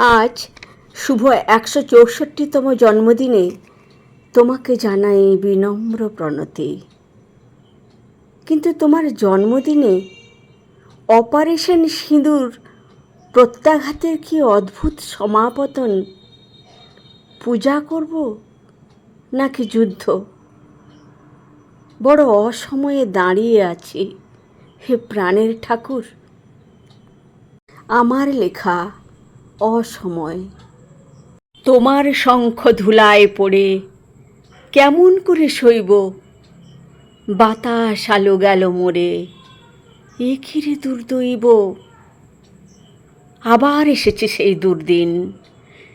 আজ শুভ একশো চৌষট্টিতম জন্মদিনে তোমাকে জানাই বিনম্র প্রণতি। কিন্তু তোমার জন্মদিনে অপারেশন সিঁদুর, প্রত্যাঘাতের কি অদ্ভুত সমাপতন? পূজা করব নাকি যুদ্ধ? বড় অসময়ে দাঁড়িয়ে আছি হে প্রাণের ঠাকুর। আমার লেখা অসময়। তোমার শঙ্খ ধুলায় পড়ে কেমন করে সইব বাতাস আলো গেল মোরে, এ কিরে দুর্দৈব? আবার এসেছে সেই দুর্দিন,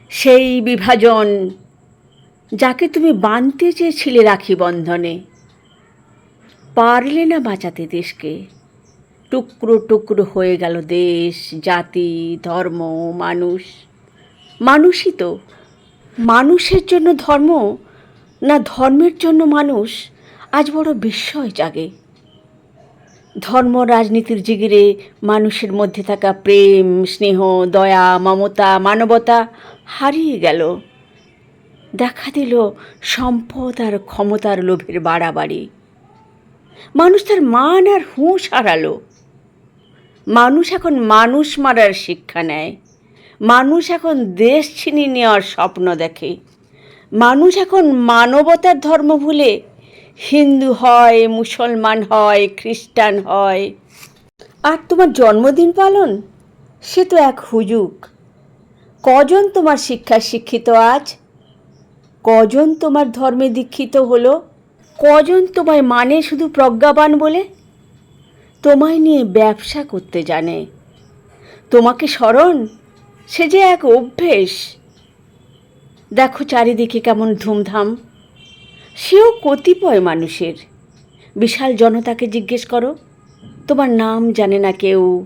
সেই বিভাজন, যাকে তুমি বাঁধতে চেয়েছিলে রাখি বন্ধনে। পারলে না বাঁচাতে দেশকে টুকরো টুকরো হয়ে গেল দেশ, জাতি, ধর্ম, মানুষ। মানুষই তো। মানুষের জন্য ধর্ম না ধর্মের জন্য মানুষ আজ বড় বিস্ময় জাগে। ধর্ম রাজনীতির জিগিরে মানুষের মধ্যে থাকা প্রেম, স্নেহ, দয়া, মমতা, মানবতা হারিয়ে গেল। দেখা দিল সম্পদ আর ক্ষমতার লোভের বাড়াবাড়ি। মানুষ তার মান আর হুঁশ হারালো। মানুষ এখন মানুষ মারার শিক্ষা নেয়। মানুষ এখন দেশ ছিনিয়ে নেওয়ার স্বপ্ন দেখে। মানুষ এখন মানবতার ধর্ম ভুলে হিন্দু হয়, মুসলমান হয়, খ্রিস্টান হয়। আর তোমার জন্মদিন পালন? সে তো এক হুজুক কজন তোমার শিক্ষায় শিক্ষিত আজ? কজন তোমার ধর্মে দীক্ষিত হলো? কজন তোমায় মানে শুধু প্রজ্ঞাবান বলে? তোমায় নিয়ে ব্যবসা করতে জানে। তোমাকে স্মরণ? সে যে এক অভ্যেস। দেখো চারিদিকে কেমন ধুমধাম। সেও কতিপয় মানুষের। বিশাল জনতাকে জিজ্ঞেস করো। তোমার নাম জানে না কেউ।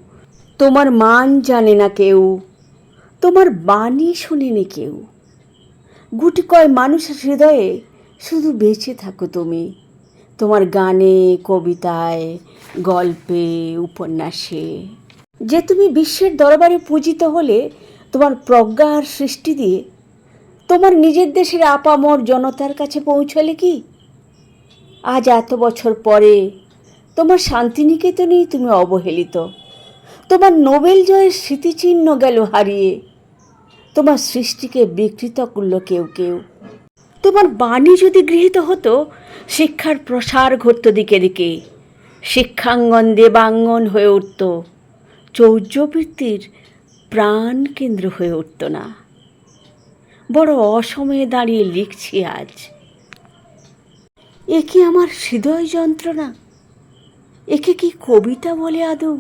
তোমার মান জানে না কেউ। তোমার বাণী শোনেনি কেউ। গুটি কয় মানুষের হৃদয়ে শুধু বেঁচে থাকো তুমি। তোমার গানে, কবিতায়, গল্পে, উপন্যাসে। যে তুমি বিশ্বের দরবারে পূজিত হলে, তোমার প্রজ্ঞা আর সৃষ্টি দিয়ে, তোমার নিজের দেশের আপামর জনতার কাছে পৌঁছলে কি? আজ এত বছর পরে, তোমার শান্তিনিকেতনেই তুমি অবহেলিত। তোমার নোবেল জয়ের স্মৃতিচিহ্ন গেল হারিয়ে। তোমার সৃষ্টিকে বিকৃত করল কেউ কেউ। তোমার বাণী যদি গৃহীত হতো শিক্ষার প্রসার ঘটত দিকে দিকে। শিক্ষাঙ্গন দেবাঙ্গন হয়ে উঠত। চৌর্যবৃত্তির প্রাণ কেন্দ্র হয়ে উঠত না। বড় অসময়ে দাঁড়িয়ে লিখছি আজ। এ কি আমার হৃদয় যন্ত্রণা? একে কি কবিতা বলে আদৌ?